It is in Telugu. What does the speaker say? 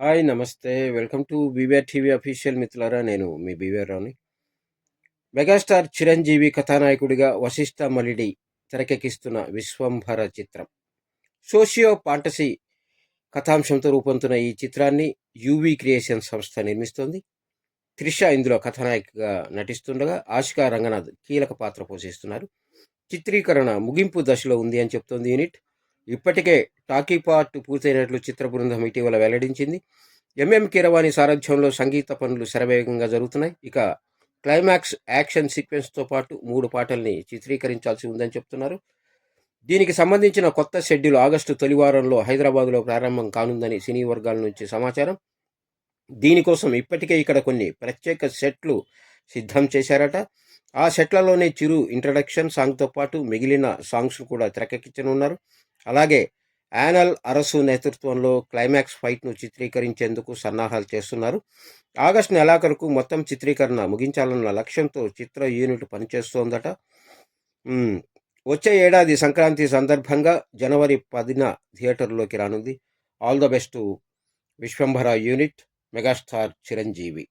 హాయ్ నమస్తే. Welcome to BVR TV official మిత్రులారా నేను మీ బీవీఆర్ రావుని మెగాస్టార్ చిరంజీవి కథానాయకుడిగా వశిష్ఠ మలిడి తెరకెక్కిస్తున్న విశ్వంభర చిత్రం. సోషియో పాంటసీ కథాంశంతో రూపొందుతున్న ఈ చిత్రాన్ని యూవి క్రియేషన్ సంస్థ నిర్మిస్తోంది. త్రిష ఇందులో కథానాయికగా నటిస్తుండగా ఆశికా రంగనాథ్ కీలక పాత్ర పోషిస్తున్నారు. చిత్రీకరణ ముగింపు దశలో ఉంది అని చెప్తోంది యూనిట్. ఇప్పటికే టాకీ పార్ట్ పూర్తయినట్లు చిత్ర బృందం ఇటీవల వెల్లడించింది. ఎంఎం కీరవాణి సారథ్యంలో సంగీత పనులు శరవేగంగా జరుగుతున్నాయి. ఇక క్లైమాక్స్ యాక్షన్ సీక్వెన్స్తో పాటు మూడు పాటల్ని చిత్రీకరించాల్సి ఉందని చెప్తున్నారు. దీనికి సంబంధించిన కొత్త షెడ్యూల్ ఆగస్టు తొలివారంలో హైదరాబాద్లో ప్రారంభం కానుందని సినీ వర్గాల నుంచి సమాచారం. దీనికోసం ఇప్పటికే ఇక్కడ కొన్ని ప్రత్యేక సెట్లు సిద్ధం చేశారట. ఆ సెట్లలోనే చిరు ఇంట్రడక్షన్ సాంగ్తో పాటు మిగిలిన సాంగ్స్ కూడా తెరకెక్కించనున్నారు. అలాగే యానల్ అరసు నేతృత్వంలో క్లైమాక్స్ ఫైట్ను చిత్రీకరించేందుకు సన్నాహాలు చేస్తున్నారు. ఆగస్టు నెలాఖరుకు మొత్తం చిత్రీకరణ ముగించాలన్న లక్ష్యంతో చిత్ర యూనిట్ పనిచేస్తోందట. వచ్చే ఏడాది సంక్రాంతి సందర్భంగా జనవరి పదిన థియేటర్లోకి రానుంది. All the best Vishwambhara unit megastar Chiranjeevi.